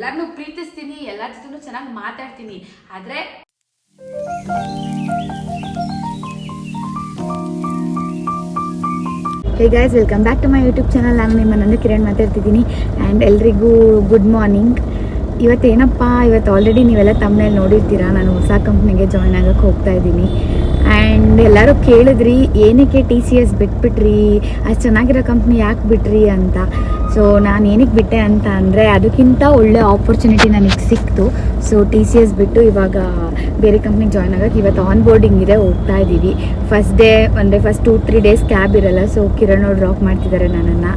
ಎಲ್ಲರನ್ನೂ ಪ್ರೀತಿಸ್ತೀನಿ ಎಲ್ಲರ ಜೊತೆ ಚೆನ್ನಾಗಿ ಮಾತಾಡ್ತೀನಿ. ಆದ್ರೆ hey guys welcome back to my YouTube channel ನಾನು ನಿಮ್ಮ ನಂದು ಕಿರಣ್ ಮಾತಾಡ್ತಿದ್ದೀನಿ. ಆ್ಯಂಡ್ ಎಲ್ರಿಗೂ ಗುಡ್ ಮಾರ್ನಿಂಗ್ ಇವತ್ತೇನಪ್ಪ ಇವತ್ತು ಆಲ್ರೆಡಿ ನೀವೆಲ್ಲ ತಮ್ಮನೇಲಿ ನೋಡಿರ್ತೀರಾ? ನಾನು ಹೊಸ ಕಂಪ್ನಿಗೆ ಜಾಯ್ನ್ ಆಗೋಕ್ಕೆ ಹೋಗ್ತಾ ಇದ್ದೀನಿ. ಆ್ಯಂಡ್ ಎಲ್ಲರೂ ಕೇಳಿದ್ರಿ, ಏನಕ್ಕೆ ಟಿ ಸಿ ಎಸ್ ಬಿಟ್ಬಿಟ್ರಿ? ಅಷ್ಟು ಚೆನ್ನಾಗಿರೋ ಕಂಪ್ನಿ ಯಾಕೆ ಬಿಟ್ರಿ ಅಂತ. ಸೊ ನಾನು ಏನಕ್ಕೆ ಬಿಟ್ಟೆ ಅಂತ ಅಂದರೆ ಅದಕ್ಕಿಂತ ಒಳ್ಳೆ ಆಪರ್ಚುನಿಟಿ ನನಗೆ ಸಿಕ್ತು. ಸೊ ಟಿ ಸಿ ಎಸ್ ಬಿಟ್ಟು ಇವಾಗ ಬೇರೆ ಕಂಪ್ನಿಗೆ ಜಾಯ್ನ್ ಆಗೋಕ್ಕೆ ಇವತ್ತು ಆನ್ ಬೋರ್ಡಿಂಗ್ ಇದೆ, ಹೋಗ್ತಾ ಇದ್ದೀವಿ ಫಸ್ಟ್ ಡೇ ಅಂದರೆ first two three days cab ಇರಲ್ಲ. ಸೊ ಕಿರಣ್ ಅವ್ರು ಡ್ರಾಪ್ ಮಾಡ್ತಿದ್ದಾರೆ ನನ್ನನ್ನು.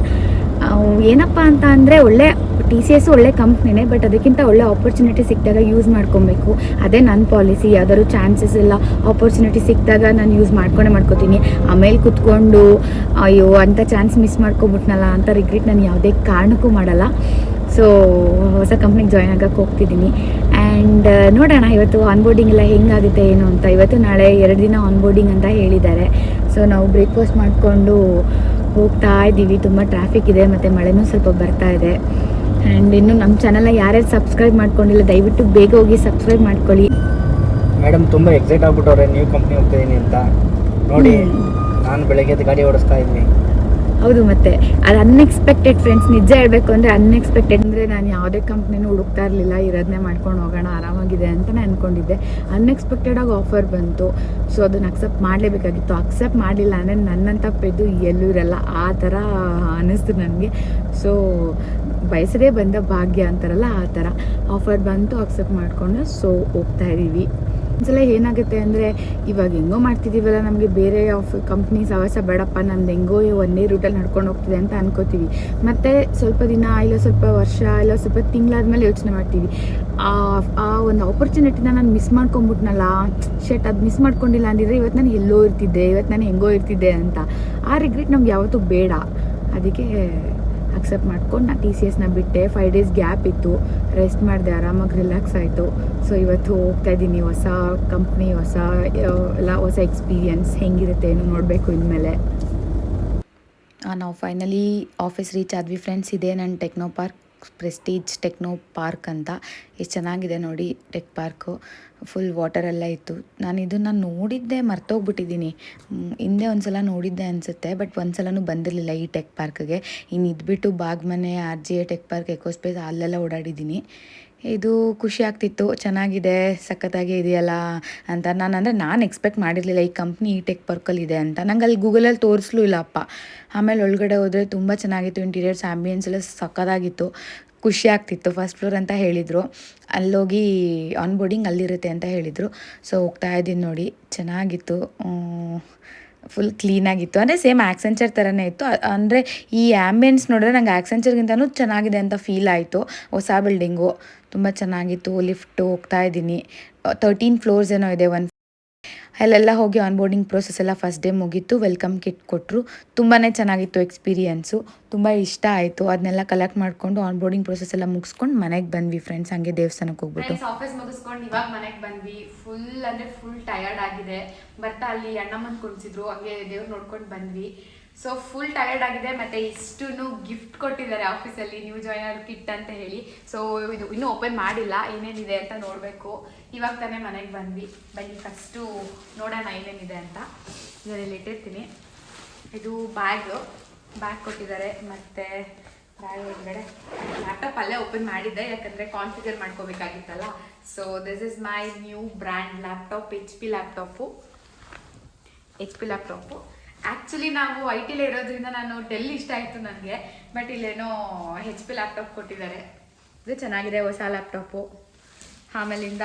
ಏನಪ್ಪ ಅಂತ ಅಂದರೆ ಒಳ್ಳೆ ಟಿ ಸಿ ಎಸ್ ಒಳ್ಳೆ ಕಂಪ್ನಿನೇ ಬಟ್ ಅದಕ್ಕಿಂತ ಒಳ್ಳೆ ಆಪರ್ಚುನಿಟಿ ಸಿಕ್ಕಿದಾಗ ಯೂಸ್ ಮಾಡ್ಕೊಬೇಕು. ಅದೇ ನನ್ನ ಪಾಲಿಸಿ ಯಾವ್ದಾದ್ರು ಚಾನ್ಸಸ್ ಇಲ್ಲ ಆಪರ್ಚುನಿಟಿ ಸಿಕ್ಕಿದಾಗ ನಾನು ಯೂಸ್ ಮಾಡ್ಕೊಂಡೇ ಮಾಡ್ಕೋತೀನಿ. ಆಮೇಲೆ ಕುತ್ಕೊಂಡು, ಅಯ್ಯೋ ಅಂಥ ಚಾನ್ಸ್ ಮಿಸ್ ಮಾಡ್ಕೊಬಿಟ್ನಲ್ಲ ಅಂತ ರಿಗ್ರೆಟ್ ನಾನು ಯಾವುದೇ ಕಾರಣಕ್ಕೂ ಮಾಡಲ್ಲ. ಸೊ ಹೊಸ ಕಂಪ್ನಿಗೆ ಜಾಯ್ನ್ ಆಗಕ್ಕೆ ಹೋಗ್ತಿದ್ದೀನಿ. ಆ್ಯಂಡ್ ನೋಡೋಣ, ಇವತ್ತು ಆನ್ಬೋರ್ಡಿಂಗ್ ಎಲ್ಲ ಹೆಂಗಾಗುತ್ತೆ, ಏನು ಅಂತ. ಇವತ್ತು ನಾಳೆ ಎರಡು ದಿನ ಆನ್ಬೋರ್ಡಿಂಗ್ ಅಂತ ಹೇಳಿದ್ದಾರೆ. ಸೊ ನಾವು ಬ್ರೇಕ್ಫಾಸ್ಟ್ ಮಾಡಿಕೊಂಡು ಹೋಗ್ತಾ ಇದ್ದೀವಿ ತುಂಬ ಟ್ರಾಫಿಕ್ ಇದೆ ಮತ್ತು ಮಳೆನೂ ಸ್ವಲ್ಪ ಬರ್ತಾ ಇದೆ. ಆ್ಯಂಡ್ ಇನ್ನು ನಮ್ಮ ಚಾನಲ್ನ ಯಾರ್ಯಾರು ಸಬ್ಸ್ಕ್ರೈಬ್ ಮಾಡ್ಕೊಂಡಿಲ್ಲ ದಯವಿಟ್ಟು ಬೇಗ ಹೋಗಿ ಸಬ್ಸ್ಕ್ರೈಬ್ ಮಾಡ್ಕೊಳ್ಳಿ. ಮೇಡಮ್ ತುಂಬ ಎಕ್ಸೈಟ್ ಆಗ್ಬಿಟ್ಟವ್ರೆ ನ್ಯೂ ಕಂಪ್ನಿ ಹೋಗ್ತಿದ್ದೀನಿ ಅಂತ. ನೋಡಿ ನಾನು ಬೆಳಗ್ಗೆ ಎದ್ದು ಗಾಡಿ ಓಡಿಸ್ತಾ ಇದ್ದೀನಿ. ಹೌದು, ಮತ್ತೆ ಅದು ಅನ್ಎಕ್ಸ್ಪೆಕ್ಟೆಡ್ ಫ್ರೆಂಡ್ಸ್ ನಿಜ ಹೇಳಬೇಕು ಅಂದರೆ ಅನ್ಎಕ್ಸ್ಪೆಕ್ಟೆಡ್ ಅಂದರೆ ನಾನು ಯಾವುದೇ ಕಂಪ್ನಿನೂ ಹುಡುಕ್ತಾ ಇರಲಿಲ್ಲ ಇರೋದನ್ನೇ ಮಾಡ್ಕೊಂಡು ಹೋಗೋಣ, ಆರಾಮಾಗಿದೆ ಅಂತಲೇ ಅಂದ್ಕೊಂಡಿದ್ದೆ ಅನ್ಎಕ್ಸ್ಪೆಕ್ಟೆಡಾಗಿ ಆಫರ್ ಬಂತು. ಸೊ ಅದನ್ನು ಅಕ್ಸೆಪ್ಟ್ ಮಾಡಲೇಬೇಕಾಗಿತ್ತು. ಅಕ್ಸೆಪ್ಟ್ ಮಾಡಲಿಲ್ಲ ಅಂದರೆ ನನ್ನಂಥ ಪೆದ್ದು ಎಲ್ಲೂ ಇರಲ್ಲ. ಆ ಥರ ಅನ್ನಿಸ್ತು ನನಗೆ. ಸೊ ಬಯಸದೇ ಬಂದ ಭಾಗ್ಯ ಅಂತಾರಲ್ಲ, ಆ ಥರ. ಆಫರ್ ಬಂತು ಅಕ್ಸೆಪ್ಟ್ ಮಾಡಿಕೊಂಡು ಸೊ ಹೋಗ್ತಾ ಇದ್ದೀವಿ ಒಂದ್ಸಲ ಏನಾಗುತ್ತೆ ಅಂದರೆ, ಇವಾಗ ಹೆಂಗೋ ಮಾಡ್ತಿದ್ದೀವಲ್ಲ ನಮಗೆ ಬೇರೆ ಆಫ್ ಕಂಪ್ನಿ ಸವಾಸ ಬೇಡಪ್ಪ ನಮ್ದು ಹೆಂಗೋ ಒಂದೇ ರೂಟಲ್ಲಿ ನಡ್ಕೊಂಡು ಹೋಗ್ತಿದೆ ಅಂತ ಅನ್ಕೋತೀವಿ. ಮತ್ತು ಸ್ವಲ್ಪ ದಿನ ಇಲ್ಲ ಸ್ವಲ್ಪ ವರ್ಷ ಇಲ್ಲ ಸ್ವಲ್ಪ ತಿಂಗಳಾದ್ಮೇಲೆ ಯೋಚನೆ ಮಾಡ್ತೀವಿ. ಆ ಆ ಒಂದು ಆಪರ್ಚುನಿಟಿನ ನಾನು ಮಿಸ್ ಮಾಡ್ಕೊಂಬಿಟ್ನಲ್ಲ ಶೆಟ್ ಅದು ಮಿಸ್ ಮಾಡ್ಕೊಂಡಿಲ್ಲ ಅಂದಿದ್ರೆ ಇವತ್ತು ನಾನು ಎಲ್ಲೋ ಇರ್ತಿದ್ದೆ ಇವತ್ತು ನಾನು ಹೆಂಗೋ ಇರ್ತಿದ್ದೆ ಅಂತ. ಆ ರಿಗ್ರೆಟ್ ನಮ್ಗೆ ಯಾವತ್ತೂ ಬೇಡ. ಅದಕ್ಕೆ ಅಕ್ಸೆಪ್ಟ್ ಮಾಡ್ಕೊಂಡು ನಾನು ಟಿ ಸಿ ಎಸ್ನ ಬಿಟ್ಟೆ. ಫೈವ್ ಡೇಸ್ ಗ್ಯಾಪ್ ಇತ್ತು. ರೆಸ್ಟ್ ಮಾಡಿದೆ ಆರಾಮಾಗಿ ರಿಲ್ಯಾಕ್ಸ್ ಆಯಿತು. ಸೊ ಇವತ್ತು ಹೋಗ್ತಾ ಇದ್ದೀನಿ ಹೊಸ ಕಂಪ್ನಿ ಹೊಸ ಎಲ್ಲ ಹೊಸ ಎಕ್ಸ್ಪೀರಿಯನ್ಸ್ ಹೆಂಗಿರುತ್ತೆ ಏನು ನೋಡಬೇಕು ಇನ್ಮೇಲೆ. ನಾವು ಫೈನಲಿ ಆಫೀಸ್ ರೀಚ್ ಆದ್ವಿ ಫ್ರೆಂಡ್ಸ್ ಇದೆ ನನ್ನ techno park Prestige techno park ಅಂತ. ಎಷ್ಟು ಚೆನ್ನಾಗಿದೆ ನೋಡಿ ಟೆಕ್ ಪಾರ್ಕು ಫುಲ್ ವಾಟರೆಲ್ಲ ಇತ್ತು. ನಾನು ಇದನ್ನು ನೋಡಿದ್ದೆ ಮರ್ತೋಗ್ಬಿಟ್ಟಿದ್ದೀನಿ. ಹಿಂದೆ ಒಂದು ಸಲ ನೋಡಿದ್ದೆ ಅನಿಸುತ್ತೆ ಬಟ್ ಒಂದು ಸಲನೂ ಬಂದಿರಲಿಲ್ಲ ಈ ಟೆಕ್ ಪಾರ್ಕ್ಗೆ ಇನ್ನು ಇದ್ಬಿಟ್ಟು Bagmane R G A tech park Ecospace ಅಲ್ಲೆಲ್ಲ ಓಡಾಡಿದ್ದೀನಿ. ಇದು ಖುಷಿ ಆಗ್ತಿತ್ತು, ಚೆನ್ನಾಗಿದೆ, ಸಖತ್ತಾಗಿ ಇದೆಯಲ್ಲ ಅಂತ. ನಾನು ಅಂದರೆ ನಾನು ಎಕ್ಸ್ಪೆಕ್ಟ್ ಮಾಡಿರಲಿಲ್ಲ ಈ ಕಂಪ್ನಿ ಈ ಟೆಕ್ ಪಾರ್ಕಲ್ಲಿ ಇದೆ ಅಂತ. ನಂಗೆ ಅಲ್ಲಿ ಗೂಗಲಲ್ಲಿ ತೋರಿಸ್ಲೂ ಇಲ್ಲ ಅಪ್ಪ. ಆಮೇಲೆ ಒಳಗಡೆ ಹೋದರೆ ತುಂಬ ಚೆನ್ನಾಗಿತ್ತು ಇಂಟೀರಿಯರ್ಸ್ ಆ್ಯಂಬಿಯನ್ಸ್ ಎಲ್ಲ ಸಖತ್ತಾಗಿತ್ತು. ಖುಷಿ ಆಗ್ತಿತ್ತು. ಫಸ್ಟ್ ಫ್ಲೋರ್ ಅಂತ ಹೇಳಿದರು. ಅಲ್ಲೋಗಿ ಆನ್ ಬೋರ್ಡಿಂಗ್ ಅಲ್ಲಿರುತ್ತೆ ಅಂತ ಹೇಳಿದರು. ಸೊ ಹೋಗ್ತಾ ಇದ್ದೀನಿ ನೋಡಿ. ಚೆನ್ನಾಗಿತ್ತು. ಫುಲ್ ಕ್ಲೀನಾಗಿತ್ತು ಅಂದರೆ ಸೇಮ್ ಆ್ಯಕ್ಸೆಂಚರ್ ಥರನೇ ಇತ್ತು. ಅಂದರೆ ಈ ಆ್ಯಂಬಿಯನ್ಸ್ ನೋಡಿದ್ರೆ ನಂಗೆ ಆ್ಯಕ್ಸೆಂಚರ್ಗಿಂತನೂ ಚೆನ್ನಾಗಿದೆ ಅಂತ ಫೀಲ್ ಆಯಿತು. ಹೊಸ ಬಿಲ್ಡಿಂಗು ತುಂಬ ಚೆನ್ನಾಗಿತ್ತು. ಲಿಫ್ಟು ಹೋಗ್ತಾ ಇದ್ದೀನಿ. ತರ್ಟೀನ್ ಫ್ಲೋರ್ಸ್ ಏನೋ ಇದೆ ಒನ್ ಅಲ್ಲೆಲ್ಲ ಹೋಗಿ ಆನ್ ಬೋರ್ಡಿಂಗ್ ಪ್ರೋಸೆಸ್ ಎಲ್ಲ ಫಸ್ಟ್ ಡೇ ಮುಗೀತು ವೆಲ್ಕಮ್ ಕಿಟ್ ಕೊಟ್ಟರು ತುಂಬಾ ಚೆನ್ನಾಗಿತ್ತು ಎಕ್ಸ್ಪೀರಿಯನ್ಸು ತುಂಬ ಇಷ್ಟ ಆಯಿತು. ಅದನ್ನೆಲ್ಲ ಕಲೆಕ್ಟ್ ಮಾಡಿಕೊಂಡು ಆನ್ ಬೋರ್ಡಿಂಗ್ ಪ್ರೋಸೆಸ್ ಎಲ್ಲ ಮುಗಿಸ್ಕೊಂಡು ಮನೆಗೆ ಬಂದ್ವಿ ಫ್ರೆಂಡ್ಸ್ ಹಂಗೆ ದೇವಸ್ಥಾನಕ್ಕೆ ಹೋಗ್ಬಿಟ್ಟು. ಆಫೀಸ್ ಮುಗಿಸ್ಕೊಂಡು ಇವಾಗ ಮನೆಗೆ ಬಂದ್ವಿ. ಫುಲ್ ಅಂದರೆ ಫುಲ್ ಟಯರ್ಡ್ ಆಗಿದೆ. ಬರ್ತಾ ಅಲ್ಲಿ ಅಣ್ಣಮ್ಮನ ಕುಣಿಸಿದ್ರು. ಹಂಗೆ ದೇವ್ರು ನೋಡ್ಕೊಂಡು ಬಂದ್ವಿ. ಸೊ ಫುಲ್ ಟಯರ್ಡ್ ಆಗಿದೆ. ಮತ್ತೆ ಇಷ್ಟು ಗಿಫ್ಟ್ ಕೊಟ್ಟಿದ್ದಾರೆ ಆಫೀಸಲ್ಲಿ ನ್ಯೂ ಜಾಯ್ನರ್ ಕಿಟ್ ಅಂತ ಹೇಳಿ. ಸೊ ಇದು ಇನ್ನೂ ಓಪನ್ ಮಾಡಿಲ್ಲ. ಏನೇನಿದೆ ಅಂತ ನೋಡಬೇಕು. ಇವಾಗ ತಾನೇ ಮನೆಗೆ ಬಂದ್ವಿ. ಬನ್ನಿ ಫಸ್ಟು ನೋಡೋಣ ಏನೇನಿದೆ ಅಂತ. ಇದರಲ್ಲಿ ಇಟ್ಟಿರ್ತೀನಿ ಇದು ಬ್ಯಾಗು ಬ್ಯಾಗ್ ಕೊಟ್ಟಿದ್ದಾರೆ. ಮತ್ತೆ ಬ್ಯಾಗ್ ಒಳಗಡೆ ಲ್ಯಾಪ್ಟಾಪ್ ಅಲ್ಲೇ ಓಪನ್ ಮಾಡಿದ್ದೆ. ಯಾಕಂದ್ರೆ configure ಮಾಡ್ಕೋಬೇಕಾಗಿತ್ತಲ್ಲ. So this is my new brand laptop H P laptop H P laptop actually ನಾವು ಐ ಟಿಲೇ ಇರೋದ್ರಿಂದ ನಾನು ಡೆಲ್ ಇಷ್ಟ ಆಯಿತು ನನಗೆ. ಬಟ್ ಇಲ್ಲೇನೋ ಹೆಚ್ ಪಿ ಲ್ಯಾಪ್ಟಾಪ್ ಕೊಟ್ಟಿದ್ದಾರೆ. ಇದು ಚೆನ್ನಾಗಿದೆ ಹೊಸ ಲ್ಯಾಪ್ಟಾಪು ಆಮೇಲಿಂದ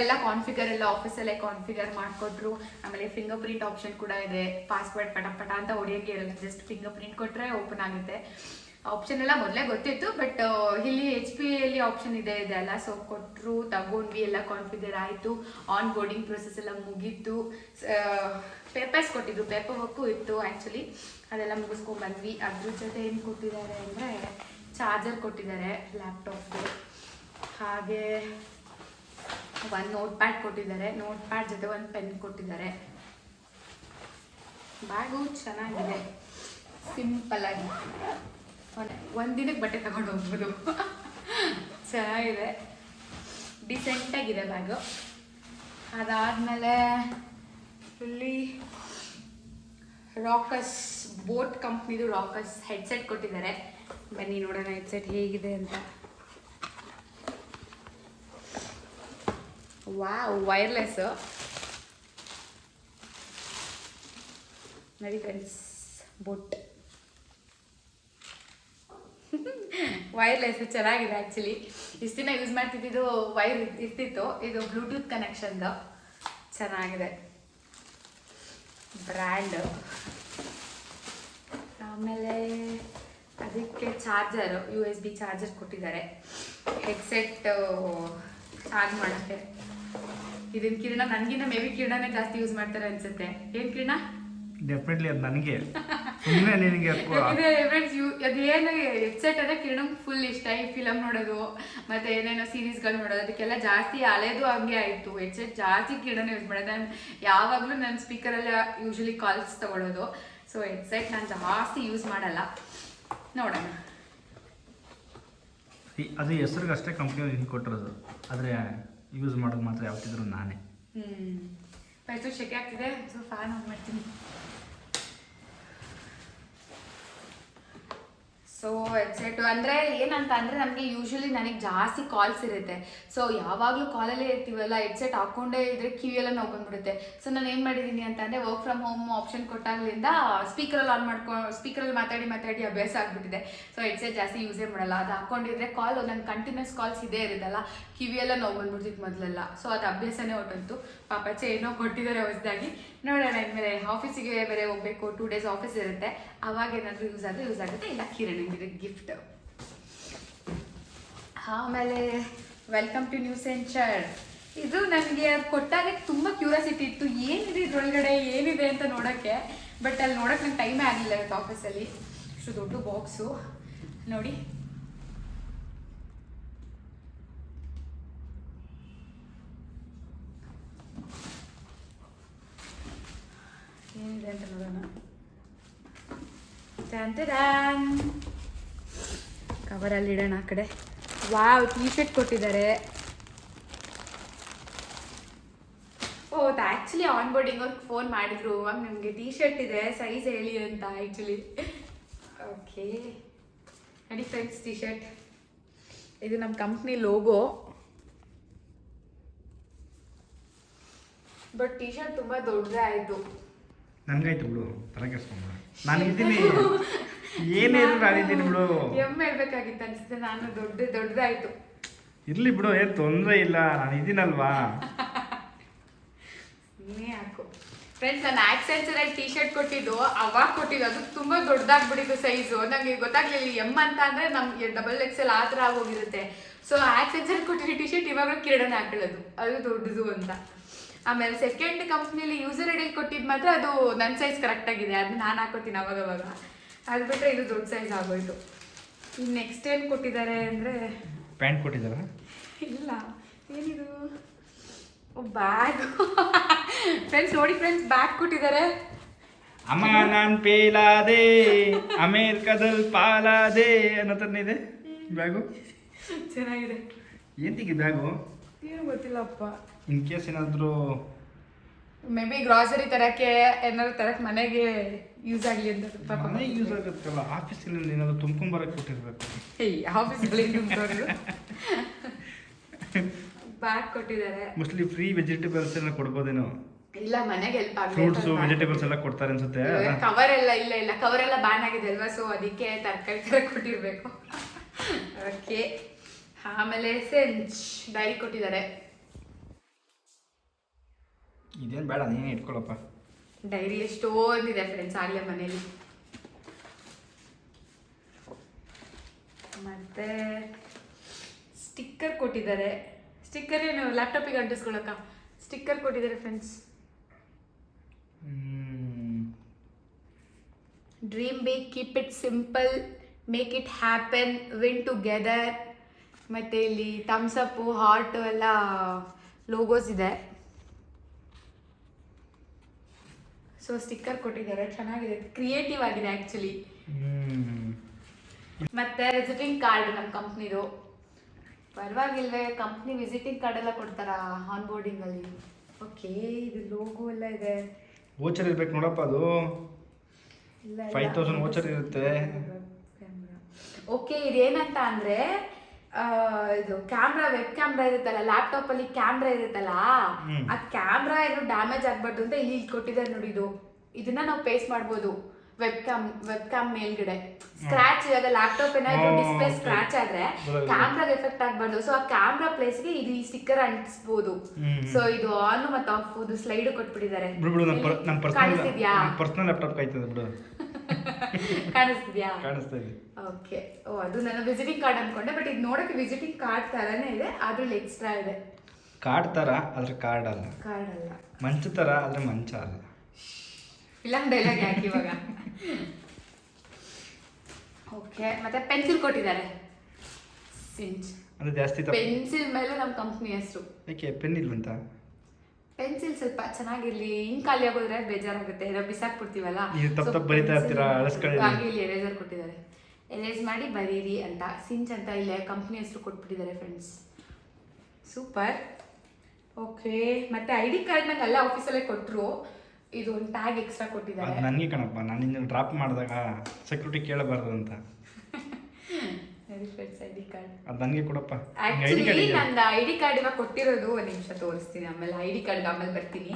ಎಲ್ಲ ಕಾನ್ಫಿಗರ್ ಎಲ್ಲ ಆಫೀಸಲ್ಲೇ ಕಾನ್ಫಿಗರ್ ಮಾಡಿಕೊಟ್ರು. ಆಮೇಲೆ ಫಿಂಗರ್ ಪ್ರಿಂಟ್ ಆಪ್ಷನ್ ಕೂಡ ಇದೆ. ಪಾಸ್ವರ್ಡ್ ಪಟ ಪಟ ಅಂತ ಹೊಡಿಯೋಕ್ಕೆ ಇರಲ್ಲ. ಜಸ್ಟ್ ಫಿಂಗರ್ ಪ್ರಿಂಟ್ ಕೊಟ್ಟರೆ ಓಪನ್ ಆಗುತ್ತೆ. ಆಪ್ಷನ್ ಎಲ್ಲ ಮೊದಲೇ ಗೊತ್ತಿತ್ತು ಬಟ್ ಇಲ್ಲಿ ಎಚ್ ಪಿ ಎಲ್ಲಿ ಆಪ್ಷನ್ ಇದೆ ಇದೆ ಅಲ್ಲ. ಸೊ ಕೊಟ್ಟರು ತಗೊಂಡ್ವಿ, ಎಲ್ಲ ಕಾನ್ಫಿಗರ್ ಆಯಿತು. ಆನ್ ಬೋರ್ಡಿಂಗ್ ಪ್ರೊಸೆಸ್ ಎಲ್ಲ ಮುಗೀತು. ಪೇಪರ್ಸ್ ಕೊಟ್ಟಿದ್ರು, ಪೇಪರ್ ವರ್ಕು ಇತ್ತು ಆ್ಯಕ್ಚುಲಿ ಅದೆಲ್ಲ ಮುಗಿಸ್ಕೊಂಡ್ಬಂದ್ವಿ ಅದ್ರ ಜೊತೆ ಏನು ಕೊಟ್ಟಿದ್ದಾರೆ ಅಂದರೆ ಚಾರ್ಜರ್ ಕೊಟ್ಟಿದ್ದಾರೆ ಲ್ಯಾಪ್ಟಾಪ್ಗೆ ಹಾಗೆ ಒಂದು ನೋಟ್ ಪ್ಯಾಡ್ ಕೊಟ್ಟಿದ್ದಾರೆ. ನೋಟ್ ಪ್ಯಾಡ್ ಜೊತೆ ಒಂದು ಪೆನ್ ಕೊಟ್ಟಿದ್ದಾರೆ. ಬ್ಯಾಗು ಚೆನ್ನಾಗಿದೆ. ಸಿಂಪಲ್ ಆಗಿ. ಒಂದು ದಿನಕ್ಕೆ ಬಟ್ಟೆ ತಗೊಂಡು ಹೋಗ್ಬೋದು. ಚೆನ್ನಾಗಿದೆ. ಡಿಸೆಂಟಾಗಿದೆ ಬ್ಯಾಗು. ಅದಾದಮೇಲೆ ಇಲ್ಲಿ ರಾಕಸ್ ಬೋಟ್ ಕಂಪ್ನಿದು ರಾಕಸ್ ಹೆಡ್ಸೆಟ್ ಕೊಟ್ಟಿದ್ದಾರೆ. ಬನ್ನಿ ನೋಡೋಣ ಹೆಡ್ಸೆಟ್ ಹೇಗಿದೆ ಅಂತ. ವಾ ವೈರ್ಲೆಸ್ ನೋಡಿ ಫ್ರೆಂಡ್ಸ್ ಬೋಟ್ ವೈರ್ಲೆಸ್ ಚೆನ್ನಾಗಿದೆ ಆ್ಯಕ್ಚುಲಿ ಇಷ್ಟು ದಿನ ಯೂಸ್ ಮಾಡ್ತಿದ್ದು ವೈರ್ ಇರ್ತಿತ್ತು. ಇದು ಬ್ಲೂಟೂತ್ ಕನೆಕ್ಷನ್ದು ಚೆನ್ನಾಗಿದೆ. ಬ್ರ್ಯಾಂಡ್. ಆಮೇಲೆ ಅದಕ್ಕೆ charger U S B charger ಕೊಟ್ಟಿದ್ದಾರೆ. ಹೆಡ್ಸೆಟ್ ಚಾರ್ಜ್ ಮಾಡೋಕ್ಕೆ. ಇದನ್ನ ಕಿರಣ, ನನಗಿನ್ನ ಮೇ ಬಿ ಕಿರಣನೇ ಜಾಸ್ತಿ ಯೂಸ್ ಮಾಡ್ತಾರೆ ಅನ್ಸುತ್ತೆ. ಏನು ಕಿರಣ? ಡೆಫಿನೆಟ್ಲಿ ಅದು ನನಗೆ. ಸುಮ್ಮನೆ ನಿನಗೆ ಅದೇನು ಹೆಡ್ಸೆಟ್ ಅಂದ್ರೆ ಕಿರಣ್ ಫುಲ್ ಇಷ್ಟ. ಈ ಫಿಲಮ್ ನೋಡೋದು ಮತ್ತೆ ಏನೇನೋ ಸೀರೀಸ್ಗಳು ನೋಡೋದು ಅದಕ್ಕೆಲ್ಲ ಜಾಸ್ತಿ ಹಳೇದು ಹಂಗೆ ಆಯಿತು. ಹೆಡ್ಸೆಟ್ ಜಾಸ್ತಿ ಕಿರಣ್ ಯೂಸ್ ಮಾಡೋದು. ನಾನು ಯಾವಾಗಲೂ ನನ್ನ ಸ್ಪೀಕರಲ್ಲಿ ಯೂಶಲಿ ಕಾಲ್ಸ್ ತಗೊಳ್ಳೋದು ಸೊ ಹೆಡ್ಸೆಟ್ ನಾನು ಜಾಸ್ತಿ ಯೂಸ್ ಮಾಡಲ್ಲ. ನೋಡೋಣ. ಅದು ಹೆಸರಿಗೆ ಅಷ್ಟೇ ಕಂಪ್ನಿ ಕೊಟ್ಟಿರೋದು ಆದರೆ ಯೂಸ್ ಮಾಡೋದು ಮಾತ್ರ ಯಾವತ್ತಿದ್ರು ನಾನೇ. ಹ್ಮ್. ಆಯ್ತು ಶೆಕೆ ಆಗ್ತಿದೆ ಸೊ ಫ್ಯಾನ್ ಆನ್ ಮಾಡ್ತೀನಿ ಸೊ ಹೆಡ್ಸೆಟ್ ಅಂದರೆ ಏನಂತ ಅಂದರೆ ನಮಗೆ ಯೂಶ್ವಲಿ ನನಗೆ ಜಾಸ್ತಿ ಕಾಲ್ಸ್ ಇರುತ್ತೆ. ಸೊ ಯಾವಾಗಲೂ ಕಾಲಲ್ಲೇ ಇರ್ತೀವಲ್ಲ ಹೆಡ್ಸೆಟ್ ಹಾಕ್ಕೊಂಡೇ ಇದ್ರೆ ಕಿವಿಯೆಲ್ಲ ನೋವು ಬಂದ್ಬಿಡುತ್ತೆ. ಸೊ ನಾನು ಏನು ಮಾಡಿದ್ದೀನಿ ಅಂತಂದರೆ ವರ್ಕ್ ಫ್ರಮ್ ಹೋಮ್ ಆಪ್ಷನ್ ಕೊಟ್ಟಾಗಲಿಂದ ಸ್ಪೀಕರಲ್ಲಿ ಆನ್ ಮಾಡ್ಕೊಂಡು ಸ್ಪೀಕರಲ್ಲಿ ಮಾತಾಡಿ ಮಾತಾಡಿ ಅಭ್ಯಾಸ ಆಗಿಬಿಟ್ಟಿದೆ. ಸೊ ಹೆಡ್ಸೆಟ್ ಜಾಸ್ತಿ ಯೂಸೇ ಮಾಡಲ್ಲ. ಅದು ಹಾಕ್ಕೊಂಡಿದ್ರೆ ಕಾಲ್ ನಂಗೆ ಕಂಟಿನ್ಯೂಸ್ ಕಾಲ್ಸ್ ಇದೇ ಇರೋದಲ್ಲ ಕಿವಿಯೆಲ್ಲ ನೋವು ಬಂದ್ಬಿಡ್ತಿತ್ತು ಮೊದಲೆಲ್ಲ. ಸೊ ಅದು ಅಭ್ಯಾಸನೇ ಹೊಟ್ಟಂತು ಪಾಪಚ್ಚೆ ಏನೋ ಕೊಟ್ಟಿದ್ದಾರೆ ಹೊಸದಾಗಿ. ನೋಡೋಣ ಇನ್ಮೇಲೆ ಆಫೀಸಿಗೆ ಬೇರೆ ಹೋಗ್ಬೇಕು ಟೂ ಡೇಸ್ ಆಫೀಸ್ ಇರುತ್ತೆ. ಅವಾಗ ಏನಾದರೂ ಯೂಸ್ ಆದರೆ ಯೂಸ್ ಆಗುತ್ತೆ, ಇಲ್ಲ ಕಿರಣಂಗಿದೆ ಗಿಫ್ಟ್ ಆಮೇಲೆ ವೆಲ್ಕಮ್ ಟು ನ್ಯೂ ಸೆಂಚರ್ ಇದು ನನಗೆ ಕೊಟ್ಟಾಗ ತುಂಬ ಕ್ಯೂರಿಯಾಸಿಟಿ ಇತ್ತು. ಏನಿದೆ ಇದ್ರೊಳಗಡೆ, ಏನಿದೆ ಅಂತ ನೋಡೋಕ್ಕೆ. ಬಟ್ ಅಲ್ಲಿ ನೋಡೋಕೆ ನಂಗೆ ಟೈಮೇ ಆಗಲಿಲ್ಲ ಇವತ್ತು ಆಫೀಸಲ್ಲಿ ಇಷ್ಟು ದೊಡ್ಡ ಬಾಕ್ಸು ನೋಡಿ. ಏನಿದೆ ಅಂತ ನೋಡೋಣ. ಕವರಲ್ಲಿ ಇಡೋಣ ಆ ಕಡೆ. ವಾವ್ ಟೀ ಶರ್ಟ್ ಕೊಟ್ಟಿದ್ದಾರೆ. ಓ ಆ್ಯಕ್ಚುಲಿ ಆನ್ ಬೋರ್ಡಿಂಗ್ ಅವ್ರಿಗೆ ಫೋನ್ ಮಾಡಿದ್ರು. ಮ್ಯಾಮ್ ನಿಮಗೆ ಟೀ ಶರ್ಟ್ ಇದೆ. ಸೈಜ್ ಹೇಳಿ ಅಂತ ಆ್ಯಕ್ಚುಲಿ ಓಕೆ ನೋಡಿ ಫ್ರೆಂಡ್ಸ್ ಟೀ ಶರ್ಟ್ ಇದು ನಮ್ಮ company logo but T shirt ತುಂಬ ದೊಡ್ಡದೇ ಆಯಿತು ನನಗಾಯ್ತು ಬಿಡು ತಲೆ ಕೆಡ್ಸ್ಕೊಂಬೇಡ ನಾನು ಇದ್ದೀನಿ ಏನೇನು ಇದ್ರು ನಾನಿದ್ದೀನಿ ಬಿಡು. ಎಮ್ಮೆ ಹೇಳ್ಬೇಕಾಗಿತ್ತು ಅನ್ಸುತ್ತೆ ನಾನು ದೊಡ್ಡ ದೊಡ್ಡದಾಯ್ತು. ಇರ್ಲಿ ಬಿಡು ಏನು ತೊಂದರೆ ಇಲ್ಲ ನಾನು ಇದ್ದೀನಲ್ವಾ? ನೀನೇ ಹಾಕು. ಫ್ರೆಂಡ್ಸ್ ನಾನು ಆಕ್ಸೆನ್ಸರಲ್ಲಿ ಟೀ ಶರ್ಟ್ ಕೊಟ್ಟಿದ್ದು ಅವಾಗ ಕೊಟ್ಟಿದ್ದು ಅದು ತುಂಬ ದೊಡ್ಡದಾಗ್ಬಿಟ್ಟಿದ್ದು ಸೈಜು ನನಗೆ ಗೊತ್ತಾಗ್ಲಿಲ್ಲ ಎಂ ಅಂತ ಅಂದರೆ ನಮಗೆ ಡಬಲ್ ಎಕ್ಸೆಲ್ ಆ ಥರ ಆಗೋಗಿರುತ್ತೆ. ಸೊ ಆಕ್ಸೆನ್ಸರ್ ಕೊಟ್ಟಿರೋ ಟೀ ಶರ್ಟ್ ಇವಾಗ ಕಿರಣ ಹಾಕೊಳ್ಳೋದು. ಅದು ದೊಡ್ಡದು ಅಂತ. ಆಮೇಲೆ ಸೆಕೆಂಡ್ ಕಂಪ್ನಿಲಿ ಯೂಸರ್ ಐಡಿಯಲ್ಲಿ ಕೊಟ್ಟಿದ್ದು ಮಾತ್ರ ಅದು ನನ್ನ ಸೈಜ್ ಕರೆಕ್ಟಾಗಿದೆ ಅದನ್ನ ನಾನು ಹಾಕೋತೀನಿ ಅವಾಗ ಅವಾಗ ಅದು ಬಿಟ್ಟರೆ ಇದು ದೊಡ್ಡ ಸೈಜ್ ಆಗೋಯ್ತು. ಇನ್ನು ನೆಕ್ಸ್ಟ್ ಏನು ಕೊಟ್ಟಿದ್ದಾರೆ ಅಂದರೆ ಪ್ಯಾಂಟ್ ಕೊಟ್ಟಿದ್ದಾರಾ? ಇಲ್ಲ. ಏನಿದು? ಬ್ಯಾಗ್ ಫ್ರೆಂಡ್ಸ್ ನೋಡಿ ಫ್ರೆಂಡ್ಸ್ ಬ್ಯಾಗ್ ಕೊಟ್ಟಿದ್ದಾರೆ. ಅಮ್ಮ ನಾನು ಪೇಲಾದೆ ಅಮೇರಿಕಾದಲ್ಲಿ ಪಾಲಾದೆ ಅನ್ನೋ ಥರನೇ ಇದೆ ಬ್ಯಾಗು? ಚೆನ್ನಾಗಿದೆ. ಎಂತಿಗೆ ಬ್ಯಾಗು? ಏನು ಗೊತ್ತಿಲ್ಲಪ್ಪ. ಇನ್ ಕೇಸ್ ಏನಾದರೂ ಮೇ ಬಿ ಗ್ರಾಸರಿ ತರಕ್ಕೆ ಏನಾದ್ರು ತರಕ್ಕೆ ಮನೆಗೆ ಯೂಸ್ ಆಗಲಿ ಅಂತ ಪಾಪ ಮನೆಗೆ ಯೂಸ್ ಆಗುತ್ತಲ್ಲ ಆಫೀಸಲ್ಲಿ ಏನಾದರೂ ತುಂಬ್ಕೊಂಬರಕ್ಕೆ ಕೊಟ್ಟಿರ್ಬೇಕು. ಏಯ್ ಆಫೀಸ್ಗಳಲ್ಲಿ ಬ್ಯಾಗ್ ಕೊಟ್ಟಿದ್ದಾರೆ. ಮೋಸ್ಟ್ಲಿ ಫ್ರೀ ವೆಜಿಟೇಬಲ್ಸ್ ಎಲ್ಲ ಕೊಡ್ಬೋದೇನೋ? ಇಲ್ಲ ಮನೆಗೆ ಹೆಲ್ಪ್ ಆಗಲಿ ಫ್ರೂಟ್ಸ್ ವೆಜಿಟೇಬಲ್ಸ್ ಎಲ್ಲ ಕೊಡ್ತಾರೆ ಅನ್ಸುತ್ತೆ. ಕವರ್ ಎಲ್ಲ ಇಲ್ಲ ಇಲ್ಲ ಕವರ್ ಎಲ್ಲ ಬ್ಯಾನ್ ಆಗಿದೆ ಅಲ್ವಾ? ಸೊ ಅದಕ್ಕೆ ತರಕಾರಿ ತರ ಕೊಟ್ಟಿರ್ಬೇಕು. ಓಕೆ ಆಮೇಲೆ ಸೆಂಚ್ ಡೈರಿ ಕೊಟ್ಟಿದ್ದಾರೆ. ಇದೇನು ಬೇಡ ನೀನೇ ಇಟ್ಕೊಳ್ಳಪ್ಪ ಡೈರಿ ಎಷ್ಟೊಂದಿದೆ ಫ್ರೆಂಡ್ಸ್ ಆಗಲೇ ಮನೇಲಿ. ಮತ್ತೆ ಸ್ಟಿಕ್ಕರ್ ಕೊಟ್ಟಿದ್ದಾರೆ. ಸ್ಟಿಕ್ಕರ್ ಏನು ಲ್ಯಾಪ್ಟಾಪಿಗೆ ಅಂಟಿಸ್ಕೊಳಕ್ಕ? ಸ್ಟಿಕ್ಕರ್ ಕೊಟ್ಟಿದ್ದಾರೆ friends. Dream be keep it simple make it happen win together ಮತ್ತು ಇಲ್ಲಿ ಥಮ್ಸ್ ಅಪ್ಪು ಹಾರ್ಟು ಎಲ್ಲ ಲೋಗೋಸ್ ಇದೆ. ಸೊ ಸ್ಟಿಕ್ಕರ್ ಕೊಟ್ಟಿದ್ದಾರೆ. ಚೆನ್ನಾಗಿದೆ. ಕ್ರಿಯೇಟಿವ್ ಆಗಿದೆ ಆ್ಯಕ್ಚುಲಿ. ಮತ್ತೆ ವಿಸಿಟಿಂಗ್ ಕಾರ್ಡ್ ನಮ್ಮ ಕಂಪ್ನಿದು ಪರವಾಗಿಲ್ವೇ ಕಂಪ್ನಿ ವಿಸಿಟಿಂಗ್ ಕಾರ್ಡ್ ಎಲ್ಲ ಕೊಡ್ತಾರಾ ಆನ್ ಬೋರ್ಡಿಂಗ್ ಅಲ್ಲಿ? ಓಕೆ ಇದು ಲೋಗೋ ಎಲ್ಲ ಇದೆ. ವೋಚರ್ ಇರ್ಬೇಕು ನೋಡಪ್ಪ ಅದು. ಫೈವ್ ತೌಸಂಡ್ ವೋಚರ್ ಇರುತ್ತೆ. ಓಕೆ ಇದೇನಂತ ಅಂದ್ರೆ ಇದು ಕ್ಯಾಮ್ರಾ ವೆಬ್ ಕ್ಯಾಮ್ರಾ ಇರುತ್ತಲ್ಲ ಲ್ಯಾಪ್ಟಾಪ್ ಅಲ್ಲಿ ಕ್ಯಾಮ್ರಾ ಇರುತ್ತಲ್ಲ. ಆ ಕ್ಯಾಮ್ರಾ ಏನು ಡ್ಯಾಮೇಜ್ ಆಗ್ಬಾರ್ದು ಅಂತ ಇಲ್ಲಿ ಕೊಟ್ಟಿದ್ದಾರೆ ನೋಡಿ ಇದು. ಇದನ್ನ ನಾವು ಪೇಸ್ಟ್ ಮಾಡ್ಬೋದು ವೆಬ್ ಕ್ಯಾಮ್ ವೆಬ್ ಕ್ಯಾಮ್ ಮೇಲ್ಗಡೆ. ಸ್ಕ್ರಾಚ್ ಇವಾಗ ಲ್ಯಾಪ್ಟಾಪ್ ಏನಾದ್ರು ಡಿಸ್ಪ್ಲೇ ಸ್ಕ್ರಾಚ್ ಆದ್ರೆ. ಕ್ಯಾಮ್ರಾಗೆ ಎಫೆಕ್ಟ್ ಆಗ್ಬಾರ್ದು. ಸೊ ಆ ಕ್ಯಾಮ್ರಾ ಪ್ಲೇಸ್ಗೆ ಇದು ಈ ಸ್ಟಿಕ್ಕರ್ ಅಂಟಿಸ್ಬೋದು. ಹ್ಮ್. ಸೊ ಇದು ಆನ್ ಮತ್ತೆ ಆಫ್ ಸ್ಲೈಡ್ ಕೊಟ್ಬಿಟ್ಟಿದ್ದಾರೆ. ಕಾಣಿಸ್ತಿದ್ಯಾ? ಪರ್ಸನಲ್ ಲ್ಯಾಪ್ಟಾಪ್ ಕಾಯ್ತದೆ ಬಿಡು. ಕಾಣಿಸ್ತಿದ್ಯಾ? ಕಾಣಿಸ್ತಾ ಇದೆ. ಓಕೆ ಓ ಅದು ನನ್ನ ವಿಸಿಟಿಂಗ್ ಕಾರ್ಡ್ ಅನ್ಕೊಂಡೆ ಬಟ್ ಇದು ನೋಡಕ್ಕೆ ವಿಸಿಟಿಂಗ್ ಕಾರ್ಡ್ ತರನೇ ಇದೆ ಅದ್ರಲ್ಲಿ ಎಕ್ಸ್ಟ್ರಾ ಇದೆ. ಕಾರ್ಡ್ ತರ ಅದ್ರ ಕಾರ್ಡ್ ಅಲ್ಲ. ಕಾರ್ಡ್ ಅಲ್ಲ. ಮಂಚ ತರ ಆದರೆ ಮಂಚ ಅಲ್ಲ. ಫಿಲಮ್ ಡೈಲಾಗ್ ಯಾಕೆ ಇವಾಗ? ಓಕೆ ಮತ್ತೆ ಪೆನ್ಸಿಲ್ ಕೊಟ್ಟಿದ್ದಾರೆ. ಸಿಂಚ್ ಅಂದ್ರೆ ಜಾಸ್ತಿ ತಪ್ಪು. ಪೆನ್ಸಿಲ್ ಮೇಲೆ ನಮ್ಮ ಕಂಪ್ನಿ ಹೆಸರು. ಯಾಕೆ ಪೆನ್ ಇಲ್ವಂತ? ಪೆನ್ಸಿಲ್ ಸ್ವಲ್ಪ ಚೆನ್ನಾಗಿರ್ಲಿ ಇನ್ ಖಾಲಿ ಆಗೋದ್ರೆ ಬೇಜಾರಾಗುತ್ತೆ ನಾವು ಬಿಸಾಕ್ಬಿಡ್ತೀವಲ್ಲ? ನೀವು ತಪ್ಪು ತಪ್ಪು ಬರಿತಾ ಇರ್ತೀರಾ, ಅಳಿಸ್ಕೊಳ್ಳಿ. ಹಾಗೆ ಇಲ್ಲಿ ಎರೇಸರ್ ಕೊಟ್ಟಿದ್ದಾರೆ. ಎರೇಸ್ ಮಾಡಿ ಬರೀರಿ ಅಂತ ಸಿಂಚ್ ಅಂತ ಇಲ್ಲೇ ಕಂಪ್ನಿ ಹೆಸರು ಕೊಟ್ಬಿಟ್ಟಿದ್ದಾರೆ ಫ್ರೆಂಡ್ಸ್ ಸೂಪರ್ ಓಕೆ ಮತ್ತೆ ಐ ಡಿ ಕಾರ್ಡ್ ನಂಗೆ ಅಲ್ಲೇ ಆಫೀಸಲ್ಲೇ ಕೊಟ್ಟರು ಇದು ಒಂದು ಟ್ಯಾಗ್ ಎಕ್ಸ್ಟ್ರಾ ಕೊಟ್ಟಿದ್ದಾರೆ. ನನಗೆ ಕಣಪ್ಪ ನಾನು ನಿನ್ನ ಡ್ರಾಪ್ ಮಾಡಿದಾಗ ಸೆಕ್ಯೂರಿಟಿ ಕೇಳಬಾರ್ದು ಅಂತ. ಫ್ರೆಂಡ್ಸ್ ಐ ಡಿ ಕಾರ್ಡ್ ಅದು ನನಗೆ ಕೊಡಪ್ಪ. ಐಡಿ ನಂದು ಐ ಡಿ ಕಾರ್ಡ್ ಇವಾಗ ಕೊಟ್ಟಿರೋದು ಒಂದು ನಿಮಿಷ ತೋರಿಸ್ತೀನಿ. ಆಮೇಲೆ ಐ ಡಿ ಕಾರ್ಡ್ ಆಮೇಲೆ ಬರ್ತೀನಿ.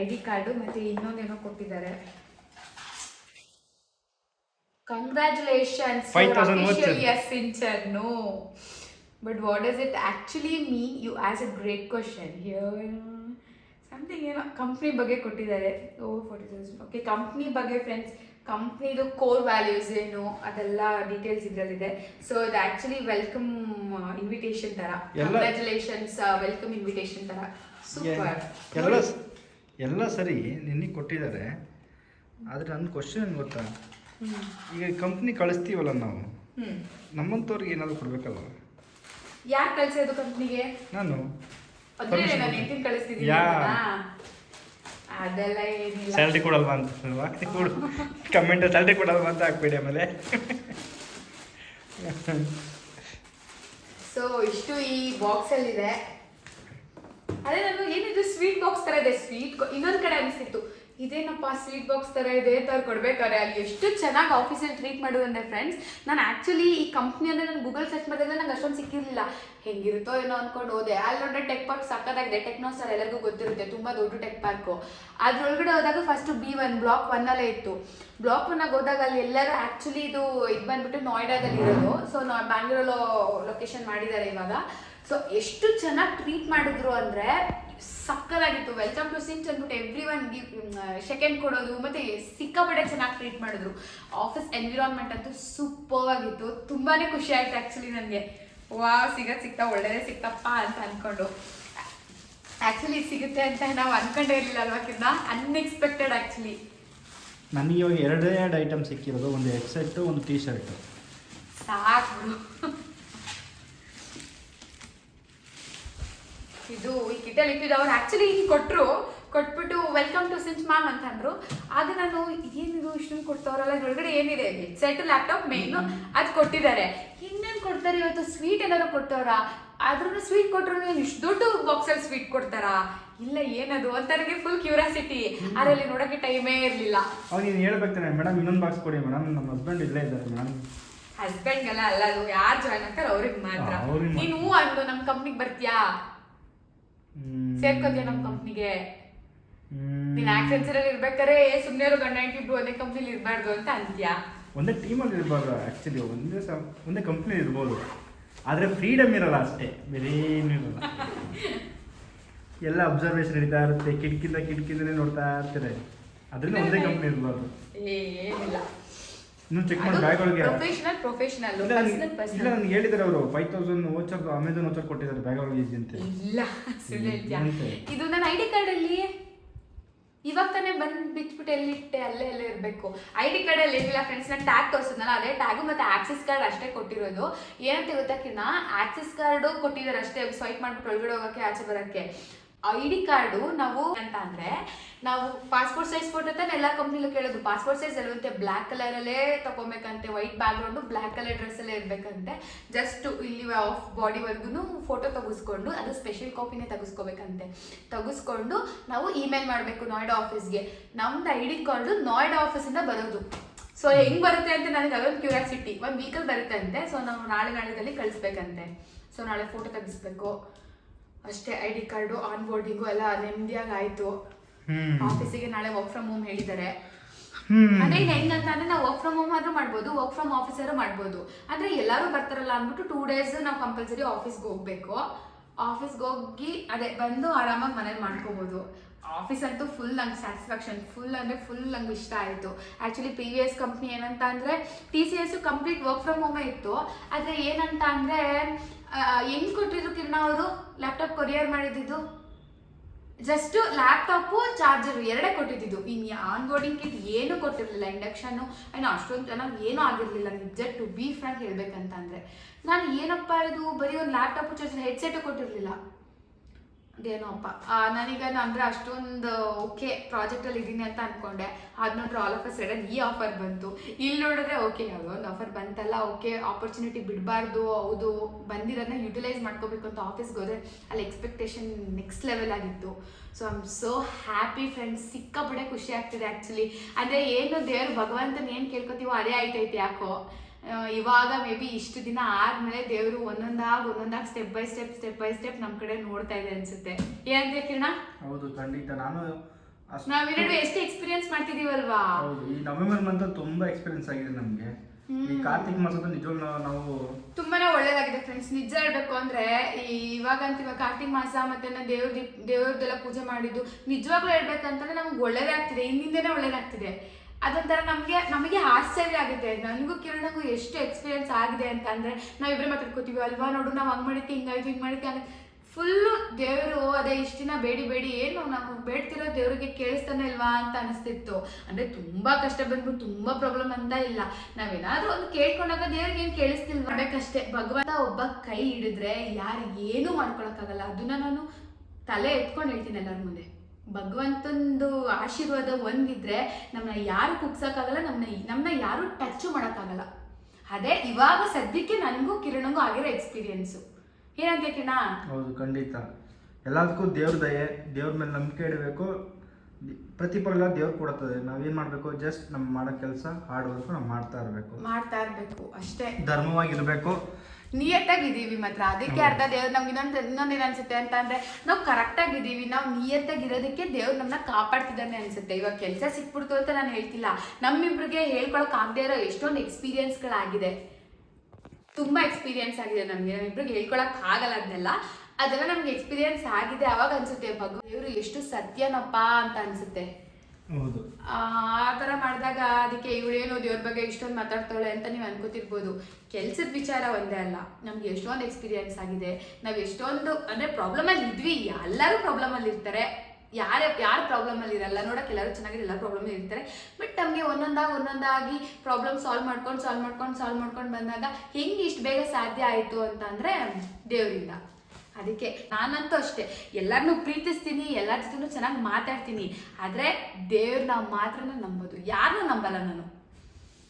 ಐ ಡಿ ಕಾರ್ಡು ಮತ್ತೆ ಇನ್ನೊಂದೇನೋ ಕೊಟ್ಟಿದ್ದಾರೆ. Congratulations 5,000 voucher. Yes Accenture no but what does it actually mean you ask a great question here something ಏನೋ ಕಂಪ್ನಿ ಬಗ್ಗೆ ಕೊಟ್ಟಿದ್ದಾರೆ. ಓ ಫೋರ್ಟಿ ಓಕೆ ಕಂಪ್ನಿ ಬಗ್ಗೆ ಫ್ರೆಂಡ್ಸ್ ಕಂಪ್ನಿದು ಕೋರ್ ವ್ಯಾಲ್ಯೂಸ್ ಏನು ಅದೆಲ್ಲ ಡೀಟೇಲ್ಸ್ ಇದರಲ್ಲಿದೆ. ಸೊ ಇದು ಆಕ್ಚುಲಿ ವೆಲ್ಕಮ್ ಇನ್ವಿಟೇಷನ್ ತರ. ಕಂಗ್ರಾಚುಲೇಷನ್ಸ್ ಕಂಗ್ರ್ಯಾಚುಲೇಷನ್ಸ್ ವೆಲ್ಕಮ್ ಇನ್ವಿಟೇಷನ್ ತರ. ಸೂಪರ್ ಎಲ್ಲ ಎಲ್ಲ ಸರಿ ನಿನಗೆ ಕೊಟ್ಟಿದ್ದಾರೆ. ಆದರೆ ನನ್ನ ಕ್ವಶನ್ ಏನು ಗೊತ್ತಾ? ಈಗ ಕಂಪ್ನಿ ಕಳಿಸ್ತೀವಲ್ಲ ನಾವು? ನಮ್ಮಂಥವ್ರಿಗೆ ಏನಾದರೂ ಕೊಡಬೇಕಲ್ಲ ಯಾರು ಕಳಿಸೋದು ಕಂಪ್ನಿಗೆ ನಾನು. ಯಾ. ಅದೆಲ್ಲ ಏನಿಲ್ಲ. ಸ್ಯಾಲ್ರಿ ಕೊಡಲ್ವಾ ಅಂತ ಅಲ್ವಾ? ಕೊಡು. ಕಮೆಂಟ್ ಸ್ಯಾಲ್ರಿ ಕೊಡಲ್ವಾ ಅಂತ ಹಾಕ್ಬೇಡಿ ಆಮೇಲೆ. ಸೊ ಇಷ್ಟು ಈ ಬಾಕ್ಸ್ ಅಲ್ಲಿ ಇದೆ ಅದೇ ನಾನು ಏನಿದು ಸ್ವೀಟ್ ಬಾಕ್ಸ್ ತರ ಇದೆ. ಸ್ವೀಟ್ ಇನ್ನೊಂದ್ ಕಡೆ ಅನಿಸ್ತಿತ್ತು ಇದೇನಪ್ಪ ಸ್ವೀಟ್ ಬಾಕ್ಸ್ ತರ ಇದೆ ಥರ ಕೊಡ್ಬೇಕಾದ್ರೆ, ಅಲ್ಲಿ ಎಷ್ಟು ಚೆನ್ನಾಗಿ ಆಫೀಸಲ್ಲಿ ಟ್ರೀಟ್ ಮಾಡೋದಂದ್ರೆ ಫ್ರೆಂಡ್ಸ್ ನಾನು ಆಕ್ಚುಲಿ ಈ ಕಂಪ್ನಿ ಅಂದರೆ ನಾನು ಗೂಗಲ್ ಸರ್ಚ್ ಮಾಡಿದ್ರೆ ನಂಗೆ ಅಷ್ಟೊಂದು ಸಿಕ್ಕಿರಲಿಲ್ಲ. ಹೆಂಗಿರುತ್ತೋ ಏನೋ ಅನ್ಕೊಂಡು ಹೋದೆ. ಅಲ್ಲಿ ನೋಡ್ರೆ ಟೆಕ್ ಪಾರ್ಕ್ ಸಕ್ಕತ್ತಾಗಿದೆ ಟೆಕ್ನೋ ಸರ್ ಎಲ್ಲರಿಗೂ ಗೊತ್ತಿರುತ್ತೆ. ತುಂಬಾ ದೊಡ್ಡ ಟೆಕ್ ಪಾರ್ಕು ಅದ್ರೊಳಗಡೆ ಹೋದಾಗ ಫಸ್ಟ್ ಬಿ ಒನ್ ಬ್ಲಾಕ್ ಒನ್ನಲ್ಲೇ ಇತ್ತು. ಬ್ಲಾಕ್ ಒನ್ನಾಗ ಹೋದಾಗ ಅಲ್ಲಿ ಎಲ್ಲರೂ ಆಕ್ಚುಲಿ ಇದು ಇದು ಬಂದ್ಬಿಟ್ಟು ನೋಯ್ಡಾದಲ್ಲಿ ಇರೋದು. ಸೊ ನಾ ಬ್ಯಾಂಗ್ಳೂರಲ್ಲೋ ಲೊಕೇಶನ್ ಮಾಡಿದ್ದಾರೆ ಇವಾಗ. ಸೊ ಎಷ್ಟು ಚೆನ್ನಾಗಿ ಟ್ರೀಟ್ ಮಾಡಿದ್ರು ಅಂದ್ರೆ ಸಕ್ಕದಾಗಿತ್ತು ವೆಲ್ಕಮ್ ಟು ಸಿಂಚ್ ಅಂದ್ಬಿಟ್ಟು ಎವ್ರಿ ಒನ್ ಸೆಕೆಂಡ್ ಕೊಡೋದು ಮತ್ತೆ ಸಿಕ್ಕಾಪಟ್ಟೆ ಚೆನ್ನಾಗಿ ಟ್ರೀಟ್ ಮಾಡಿದ್ರು. ಆಫೀಸ್ ಎನ್ವಿರಾನ್ಮೆಂಟ್ ಅಂತೂ ಸೂಪರ್ ಆಗಿತ್ತು. ತುಂಬಾನೇ ಖುಷಿ ಆಯ್ತು ಆಕ್ಚುಲಿ ನನಗೆ. ವಾ ಸಿಗತ್ ಸಿಕ್ತಾ ಒಳ್ಳೇದೇ ಸಿಕ್ತಪ್ಪ ಅಂತ ಅನ್ಕೊಂಡು. ಆಕ್ಚುಲಿ ಸಿಗುತ್ತೆ ಅಂತ ನಾವು ಅನ್ಕೊಂಡೇ ಇರಲಿಲ್ಲ ಅಲ್ವಾಕಿಂತ ಅನ್ಎಕ್ಸ್ಪೆಕ್ಟೆಡ್ ಆಕ್ಚುಲಿ ನನಗೆ ಇವಾಗ ಎರಡೇ ಎರಡು ಐಟಮ್ ಸಿಕ್ಕಿರೋದು ಒಂದು ಹೆಡ್ಸೆಟ್ಟು ಒಂದು ಟೀ ಶರ್ಟು ಸಾಕು. ಇದು ಈ ಕಿಟ್ಟಲ್ಲಿ ಇಟ್ಟಿದ್ದು ಅವ್ರು ಆ್ಯಕ್ಚುಲಿ ಹಿಂಗೆ ಕೊಟ್ಟರು ಕೊಟ್ಬಿಟ್ಟು ವೆಲ್ಕಮ್ ಟು ಸಿಂಚ್ ಮ್ಯಾಮ್ ಅಂತ ಅಂದ್ರು ಆಗ ನಾನು ಏನಿದು? ಇಷ್ಟೊಂದು ಕೊಡ್ತಾವ್ರಲ್ಲ ಒಳಗಡೆ ಏನಿದೆ? ಸೆಟ್ ಲ್ಯಾಪ್ಟಾಪ್ ಮೇಯ್ನು ಅದು ಕೊಟ್ಟಿದ್ದಾರೆ. ಇನ್ನೇನು ಕೊಡ್ತಾರೆ ಇವತ್ತು? ಸ್ವೀಟ್ ಏನಾದ್ರು ಕೊಡ್ತಾವ್ರ? ಆದ್ರೂ ಸ್ವೀಟ್ ಕೊಟ್ಟರು ಇಷ್ಟು ದೊಡ್ಡ ಬಾಕ್ಸಲ್ಲಿ ಸ್ವೀಟ್ ಕೊಡ್ತಾರಾ? ಇಲ್ಲ ಏನದು? ಅಂತ ನನಗೆ ಫುಲ್ ಕ್ಯೂರಿಯಾಸಿಟಿ ಅದರಲ್ಲಿ ನೋಡೋಕ್ಕೆ ಟೈಮೇ ಇರಲಿಲ್ಲ. ಅವ್ನು ನೀನು ಮೇಡಮ್ ಇನ್ನೊಂದು ಬಾಕ್ಸ್ ಕೊಡಿ ಮೇಡಮ್. ನಮ್ಮ ಹಸ್ಬೆಂಡ್ ಇಲ್ಲೇ ಇದ್ದಾರೆ ಮೇಡಮ್. ಹಸ್ಬೆಂಡ್ಗೆಲ್ಲ ಅಲ್ಲ ಅದು ಯಾರು ಜಾಯ್ನ್ ಆಗ್ತಾರೆ ಅವ್ರಿಗೆ ಮಾತ್ರ. ನೀನು ಅಂದು ನಮ್ಮ ಕಂಪ್ನಿಗೆ ಬರ್ತೀಯಾ? ಸೇರ್ಕೋತೀಯ ನಮ್ಮ ಕಂಪ್ನಿಗೆ ನೀನ್ ಆಕ್ಸೆನ್ಸರ್ ಅಲ್ಲಿ ಇರ್ಬೇಕಾದ್ರೆ ಸುಮ್ಮನೆ ಇರೋ ಗಂಡ ಇಟ್ಟಿದ್ರು ಇಬ್ರು ಒಂದೇ ಕಂಪ್ನಿಲಿ ಇರಬಾರ್ದು ಅಂತ ಅಂತ್ಯಾ ಒಂದೇ ಟೀಮಲ್ಲಿ ಇರ್ಬಾರ್ದು ಆ್ಯಕ್ಚುಲಿ ಒಂದೇ ಸ ಒಂದೇ ಕಂಪ್ನಿ ಇರ್ಬೋದು. ಆದರೆ ಫ್ರೀಡಮ್ ಇರಲ್ಲ ಅಷ್ಟೇ ಬೇರೆ ಏನೂ ಇರಲ್ಲ. ಎಲ್ಲ ಅಬ್ಸರ್ವೇಷನ್ ನಡೀತಾ ಇರುತ್ತೆ ಕಿಟಕಿಂದ ಕಿಟಕಿಂದನೇ ನೋಡ್ತಾ ಇರ್ತಾರೆ. ಅದರಿಂದ ಒಂದೇ ಕಂಪ್ನಿ ಇರ್ಬಾರ್ದು. ಏನಿಲ್ಲ. ಇನ್ನು ಚೆಕ್ ಮಾಡಿ ಬ್ಯಾಗ್ಗಳಿಗೆ. ಪ್ರೊಫೆಷನಲ್ ಪ್ರೊಫೆಷನಲ್ ಇಲ್ಲ ಪರ್ಸನಲ್ ಇಲ್ಲ ಪರ್ಸನಲ್ ನನಗೆ ಹೇಳಿದ್ದಾರೆ ಅವರು. Five thousand voucher Amazon voucher ಕೊಟ್ಟಿದ್ದಾರೆ ಬ್ಯಾಗ್ ಒಳಗೆ ಅಂತ. ಇಲ್ಲ ಸುಳ್ಳು ಹೇಳ್ತೀಯಾ? ಇದು ನನ್ನ ಐ ಡಿ ಕಾರ್ಡ್ ಅಲ್ಲಿ ಇವಾಗ ತಾನೇ ಬಂದು ಬಿಟ್ಬಿಟ್ಟು ಎಲ್ಲಿಟ್ಟೆ? ಅಲ್ಲೇ ಅಲ್ಲೇ ಇರಬೇಕು. ಐ ಡಿ ಕಾರ್ಡ್ ಅಲ್ಲಿ ಏನಿಲ್ಲ ಫ್ರೆಂಡ್ಸ್ ನಾನು ಟ್ಯಾಗ್ ತೋರಿಸಿದ್ನಲ್ಲ ಅದೇ ಟ್ಯಾಗು ಮತ್ತೆ ಆಕ್ಸಿಸ್ ಕಾರ್ಡ್ ಅಷ್ಟೇ ಕೊಟ್ಟಿರೋದು. ಏನಂತ ಗೊತ್ತಾಕಿನ ಆಕ್ಸಿಸ್ ಕಾರ್ಡು ಕೊಟ್ಟಿದ್ದಾರೆ ಅಷ್ಟೇ ಸ್ವೈಪ್ ಮಾಡಿಬಿಟ್ಟು ಒಳಗಡೆ ಹೋಗೋಕ್ಕೆ ಆಚೆ ಬರೋಕ್ಕೆ. ಐ ಡಿ ಕಾರ್ಡು ನಾವು ಅಂತ ಅಂದ್ರೆ ನಾವು ಪಾಸ್ಪೋರ್ಟ್ ಸೈಜ್ ಫೋಟೋ ತಾನೆ ಎಲ್ಲ ಕಂಪ್ನಿಲೂ ಕೇಳೋದು. ಪಾಸ್ಪೋರ್ಟ್ ಸೈಜ್ ಅಲ್ಲಂತೆ ಬ್ಲ್ಯಾಕ್ ಕಲರಲ್ಲೇ ತಗೊಬೇಕಂತೆ ವೈಟ್ ಬ್ಯಾಕ್ಗ್ರೌಂಡು ಬ್ಲ್ಯಾಕ್ ಕಲರ್ ಡ್ರೆಸ್ಸಲ್ಲೇ ಇರಬೇಕಂತೆ. ಜಸ್ಟ್ ಇಲ್ಲಿ ಆಫ್ ಬಾಡಿವರೆಗೂ ಫೋಟೋ ತೆಗೆಸ್ಕೊಂಡು, ಅದು ಸ್ಪೆಷಲ್ ಕಾಪಿನೇ ತೆಗೆಸ್ಕೋಬೇಕಂತೆ. ತೆಗೆಸ್ಕೊಂಡು ನಾವು ಇಮೇಲ್ ಮಾಡಬೇಕು ನೋಯ್ಡಾ ಆಫೀಸ್ಗೆ ನಮ್ದು ಐ ಡಿ ಕಾರ್ಡು ನೋಯ್ಡಾ ಆಫೀಸಿಂದ ಬರೋದು. ಸೊ ಹೆಂಗ್ ಬರುತ್ತೆ ಅಂತ ನನಗೆ ಅದೊಂದು ಕ್ಯೂರಿಯಾಸಿಟಿ ಒಂದು ವೀಕಲ್ ಬರುತ್ತೆ ಅಂತೆ. ಸೊ ನಾವು ನಾಳೆ ನಾಳೆದಲ್ಲಿ ಕಳಿಸ್ಬೇಕಂತೆ. ಸೊ ನಾಳೆ ಫೋಟೋ ತೆಗಿಸ್ಬೇಕು. ಅಷ್ಟೇ I D card onboarding ಎಲ್ಲ ನೆಮ್ಮದಿಯಾಗಿ ಆಯ್ತು ಆಫೀಸಿಗೆ ನಾಳೆ ವರ್ಕ್ ಫ್ರಮ್ ಹೋಮ್ ಹೇಳಿದ್ದಾರೆ. ಅಂದ್ರೆ ಈಗ ಹೆಂಗಂತ ಅಂದ್ರೆ ನಾವು ವರ್ಕ್ ಫ್ರಮ್ ಹೋಮ್ ಆದ್ರೂ ಮಾಡ್ಬೋದು ವರ್ಕ್ ಫ್ರಮ್ ಆಫೀಸರು ಮಾಡ್ಬೋದು. ಅಂದ್ರೆ ಎಲ್ಲರೂ ಬರ್ತಾರಲ್ಲ ಅಂದ್ಬಿಟ್ಟು ಟೂ ಡೇಸ್ ನಾವು ಕಂಪಲ್ಸರಿ ಆಫೀಸ್ಗೆ ಹೋಗ್ಬೇಕು. ಆಫೀಸ್ಗೆ ಹೋಗಿ ಅದೇ ಬಂದು ಆರಾಮಾಗಿ ಮನೇಲಿ ಮಾಡ್ಕೋಬೋದು. ಆಫೀಸ್ ಅಂತೂ ಫುಲ್ ನಂಗೆ ಸ್ಯಾಟಿಸ್ಫ್ಯಾಕ್ಷನ್ ಫುಲ್ ಅಂದ್ರೆ ಫುಲ್ ನಂಗೆ ಇಷ್ಟ ಆಯಿತು. ಆ್ಯಕ್ಚುಲಿ ಎಸ್ ಕಂಪ್ನಿ ಏನಂತ ಅಂದರೆ T C S complete work from ಹೋಮೇ ಇತ್ತು. ಆದ್ರೆ ಏನಂತ ಅಂದರೆ ಹೆಂಗೆ ಕೊಟ್ಟಿದ್ರು ಕಿರಣ ಅವರು? ಲ್ಯಾಪ್ಟಾಪ್ ಕೊರಿಯರ್ ಮಾಡಿದ್ದು ಜಸ್ಟ್ ಲ್ಯಾಪ್ಟಾಪು ಚಾರ್ಜರ್ ಎರಡೇ ಕೊಟ್ಟಿದ್ದು ಆನ್ ಬೋರ್ಡಿಂಗ್ ಕಿಟ್ ಏನು ಕೊಟ್ಟಿರಲಿಲ್ಲ ಇಂಡಕ್ಷನ್ನು ಆ್ಯಂಡ್ ಅಷ್ಟೊಂದು ಚೆನ್ನಾಗಿ ಏನೂ ಆಗಿರಲಿಲ್ಲ, ನಿಜ ಟು ಬಿ ಫ್ರಾಂಕ್ ಹೇಳ್ಬೇಕಂತಂದ್ರೆ. ನಾನು ಏನಪ್ಪ ಇದು, ಬರೀ ಒಂದು ಲ್ಯಾಪ್ಟಾಪು ಚಾರ್ಜರ್ ಹೆಡ್ಸೆಟು ಕೊಟ್ಟಿರಲಿಲ್ಲ. ಅದೇನೋಪ್ಪ ನನಗ ಅಂದರೆ ಅಷ್ಟೊಂದು ಓಕೆ ಪ್ರಾಜೆಕ್ಟಲ್ಲಿ ಇದ್ದೀನಿ ಅಂತ ಅನ್ಕೊಂಡೆ. ಅದು ನೋಡ್ರೆ ಆಲ್ ಆಫ್ ಅ ಸಡನ್ ಈ ಆಫರ್ ಬಂತು. ಇಲ್ಲಿ ನೋಡಿದ್ರೆ ಓಕೆ, ಯಾವುದೋ ಒಂದು ಆಫರ್ ಬಂತಲ್ಲ, ಓಕೆ ಆಪರ್ಚುನಿಟಿ ಬಿಡಬಾರ್ದು, ಹೌದು ಬಂದಿರೋದನ್ನ ಯುಟಿಲೈಸ್ ಮಾಡ್ಕೋಬೇಕು ಅಂತ ಆಫೀಸ್ಗೆ ಹೋದ್ರೆ ಅಲ್ಲಿ ಎಕ್ಸ್ಪೆಕ್ಟೇಷನ್ ನೆಕ್ಸ್ಟ್ ಲೆವೆಲ್ ಆಗಿತ್ತು. So I am so happy friends ಸಿಕ್ಕಾಪಡೆ ಖುಷಿ ಆಗ್ತಿದೆ ಆ್ಯಕ್ಚುಲಿ ಅಂದರೆ ಏನು ದೇವ್ರು ಭಗವಂತನ ಏನು ಕೇಳ್ಕೊತೀವೋ ಅದೇ ಆಯ್ತೈತೆ ಯಾಕೋ. ಇವಾಗ ಮೇ ಬಿ ಇಷ್ಟು ದಿನ ಆದ್ಮೇಲೆ ದೇವರು ಒಂದೊಂದಾಗಿ ಒಂದೊಂದಾಗಿ step by step step by step ನಮ್ಮ ಕಡೆ ನೋಡ್ತಾ ಇದೆ ಅನ್ಸುತ್ತೆ. ಏನ್ ಕಿರಣ? ಹೌದು ಖಂಡಿತ. ನಾನು ನಾವೆರಡು ಎಷ್ಟು ಎಕ್ಸ್ಪೀರಿಯನ್ಸ್ ಮಾಡ್ತಿದೀವಲ್ವಾ ಹೌದು ಈ ನವೆಂಬರ್ ಮಂತ್ ತುಂಬಾ ಎಕ್ಸ್ಪೀರಿಯನ್ಸ್ ಆಗಿದೆ ನಮಗೆ. ಈ ಕಾರ್ತಿಕ್ ಮಾಸದ ನಿಜವಾಗ್ಲೂ ನಾವು ತುಂಬಾನೇ ಒಳ್ಳೇದಾಗಿದೆ ಫ್ರೆಂಡ್ಸ್ ನಿಜ ಹೇಳ್ಬೇಕು ಅಂದ್ರೆ ಈ ಇವಾಗಂತ ಇವಾಗ ಕಾರ್ತಿಕ್ ಮಾಸ ಮತ್ತೆ ನಾ ದೇವ್ರ ದೇವ್ರದ್ದೆಲ್ಲ ಪೂಜೆ ಮಾಡಿದ್ದು ನಿಜವಾಗ್ಲೂ ಹೇಳ್ಬೇಕಂತಂದ್ರೆ ನಮ್ಗೆ ಒಳ್ಳೇದೇ ಆಗ್ತಿದೆ. ಹಿಂದಿಂದನೇ ಒಳ್ಳೇದಾಗ್ತಿದೆ. ಅದೊಂಥರ ನಮಗೆ ನಮಗೆ ಆಶ್ಚರ್ಯ ಆಗುತ್ತೆ. ನನಗೂ ಕಿರಣಗೂ ಎಷ್ಟು ಎಕ್ಸ್ಪೀರಿಯನ್ಸ್ ಆಗಿದೆ ಅಂತಂದ್ರೆ ನಾವಿಬ್ಬರೇ ಮಾತಾಡ್ಕೋತೀವಿ, ಅಲ್ವಾ ನೋಡು, ನಾವು ಹಂಗೆ ಮಾಡಿದ್ಕೆ ಹಿಂಗಾಯ್ತು ಹಿಂಗೆ ಮಾಡಿದ್ಕೆ ಅಂದರೆ ಫುಲ್ಲು ದೇವರು ಅದೇ ಇಷ್ಟು ದಿನ ಬೇಡಿ ಬೇಡಿ, ಏನು ನಾವು ಬೇಡ್ತಿರೋ ದೇವರಿಗೆ ಕೇಳಿಸ್ತಾನೆ ಇಲ್ವಾ ಅಂತ ಅನಿಸ್ತಿತ್ತು. ಅಂದರೆ ತುಂಬ ಕಷ್ಟ ಬಂದ್ಬಿಟ್ಟು ತುಂಬ ಪ್ರಾಬ್ಲಮ್ ಅಂತ ಇಲ್ಲ. ನಾವೇನಾದ್ರೂ ಒಂದು ಕೇಳ್ಕೊಂಡಾಗ ದೇವ್ರಿಗೆ ಏನು ಕೇಳಿಸ್ತಿಲ್ವಾ? ಬೇಕಷ್ಟೇ ಭಗವಂತ ಒಬ್ಬ ಕೈ ಹಿಡಿದ್ರೆ ಯಾರು ಏನೂ ಮಾಡ್ಕೊಳಕ್ಕಾಗಲ್ಲ. ಅದನ್ನ ನಾನು ತಲೆ ಎತ್ಕೊಂಡು ಹೇಳ್ತೀನಿ ಎಲ್ಲರ ಮುಂದೆ. ಭಗವಂತಂದು ಆಶೀರ್ವಾದ ಒಂದಿದ್ರೆ ನಮ್ಮನ್ನ ಯಾರು ಕುಗ್ಸೋಕ್ಕಾಗಲ್ಲ ನಮ್ಮನ್ನ ನಮ್ಮನ್ನ ಯಾರು ಟಚ್ ಮಾಡೋಕ್ಕಾಗಲ್ಲ. ಅದೇ ಇವಾಗ ಸದ್ಯಕ್ಕೆ ನನಗೂ ಕಿರಣಂಗೂ ಆಗಿರೋ ಎಕ್ಸ್ಪೀರಿಯನ್ಸು ಏನಂತ ಕಿರಣ? ಹೌದು ಖಂಡಿತ. ಎಲ್ಲದಕ್ಕೂ ದೇವ್ರ ದಯೆ ದೇವ್ರ ಮೇಲೆ ನಂಬಿಕೆ ಇಡಬೇಕು. ಪ್ರತಿಫಲ ದೇವ್ರು ಕೊಡುತ್ತದೆ. ನಾವೇನ್ ಮಾಡ್ಬೇಕು? ಜಸ್ಟ್ ನಮ್ಮ ಮಾಡೋ ಕೆಲಸ ಹಾರ್ಡ್ ವರ್ಕ್ ನಾವು ಮಾಡ್ತಾ ಇರಬೇಕು. ಮಾಡ್ತಾ ಇರ್ಬೇಕು ಅಷ್ಟೇ. ಧರ್ಮವಾಗಿರಬೇಕು. ನಿಯತ್ತಾಗಿದ್ದೀವಿ ಮಾತ್ರ. ಅದಕ್ಕೆ ಅರ್ಧ ದೇವ್ರು ನಮ್ಗೆ ಇನ್ನೊಂದು ಇನ್ನೊಂದೇನು ಅನ್ಸುತ್ತೆ ಅಂತ ಅಂದ್ರೆ ನಾವು ಕರೆಕ್ಟಾಗಿದ್ದೀವಿ ನಾವು ನಿಯತ್ತಾಗಿರೋದಕ್ಕೆ ದೇವ್ರು ನಮ್ಮನ್ನ ಕಾಪಾಡ್ತಿದ್ದಾನೆ ಅನ್ಸುತ್ತೆ. ಇವಾಗ ಕೆಲಸ ಸಿಕ್ಬಿಡ್ತು ಅಂತ ನಾನು ಹೇಳ್ತಿಲ್ಲ. ನಮ್ಮಿಬ್ರಿಗೆ ಹೇಳ್ಕೊಳಕ್ ಆಗದೆ ಇರೋ ಎಷ್ಟೊಂದು ಎಕ್ಸ್ಪೀರಿಯನ್ಸ್ಗಳಾಗಿದೆ ತುಂಬಾ ಎಕ್ಸ್ಪೀರಿಯನ್ಸ್ ಆಗಿದೆ ನಮಗೆ. ನಮ್ಮಿಬ್ರಿಗೆ ಹೇಳ್ಕೊಳಕ್ ಆಗಲ್ಲ ಅದನ್ನೆಲ್ಲ. ಅದೆಲ್ಲ ನಮ್ಗೆ ಎಕ್ಸ್ಪೀರಿಯನ್ಸ್ ಆಗಿದೆ. ಅವಾಗ ಅನ್ಸುತ್ತೆ ಭಗವ ದೇವರು ಎಷ್ಟು ಸತ್ಯನಪ್ಪ ಅಂತ ಅನ್ಸುತ್ತೆ. ಆ ತರ ಮಾಡಿದಾಗ ಅದಕ್ಕೆ ಇವಳೇನು ದೇವ್ರ ಬಗ್ಗೆ ಇಷ್ಟೊಂದು ಮಾತಾಡ್ತಾಳೆ ಅಂತ ನೀವು ಅನ್ಕೋತಿರ್ಬೋದು. ಕೆಲ್ಸದ ವಿಚಾರ ಒಂದೇ ಅಲ್ಲ. ನಮ್ಗೆ ಎಷ್ಟೊಂದು ಎಕ್ಸ್ಪೀರಿಯನ್ಸ್ ಆಗಿದೆ. ನಾವು ಎಷ್ಟೊಂದು ಪ್ರಾಬ್ಲಮ್ ಅಲ್ಲಿ ಇದ್ವಿ. ಎಲ್ಲರೂ ಪ್ರಾಬ್ಲಮಲ್ಲಿ ಇರ್ತಾರೆ. ಯಾರ, ಯಾರು ಪ್ರಾಬ್ಲಮಲ್ಲಿ ಇರಲ್ಲ. ನೋಡಕ್ಕೆ ಎಲ್ಲರೂ ಚೆನ್ನಾಗಿ ಎಲ್ಲ ಪ್ರಾಬ್ಲಮ್ ಇರ್ತಾರೆ. ಬಟ್ ನಮಗೆ ಒಂದೊಂದಾಗಿ ಒಂದೊಂದಾಗಿ ಪ್ರಾಬ್ಲಮ್ ಸಾಲ್ವ್ ಮಾಡ್ಕೊಂಡು ಸಾಲ್ವ್ ಮಾಡ್ಕೊಂಡು ಸಾಲ್ವ್ ಮಾಡ್ಕೊಂಡು ಬಂದಾಗ ಹೆಂಗೆ ಇಷ್ಟು ಬೇಗ ಸಾಧ್ಯ ಆಯಿತು ಅಂತ ಅಂದ್ರೆ ದೇವರಿಂದ. ಅದಕ್ಕೆ ನಾನಂತೂ ಅಷ್ಟೇ ಎಲ್ಲರನ್ನೂ ಪ್ರೀತಿಸ್ತೀನಿ ಎಲ್ಲರ ಜೊತೆನೂ ಚೆನ್ನಾಗಿ ಮಾತಾಡ್ತೀನಿ, ಆದರೆ ದೇವ್ರನ್ನ ಮಾತ್ರ ನಂಬೋದು. ಯಾರನ್ನೂ ನಂಬಲ್ಲ ನಾನು.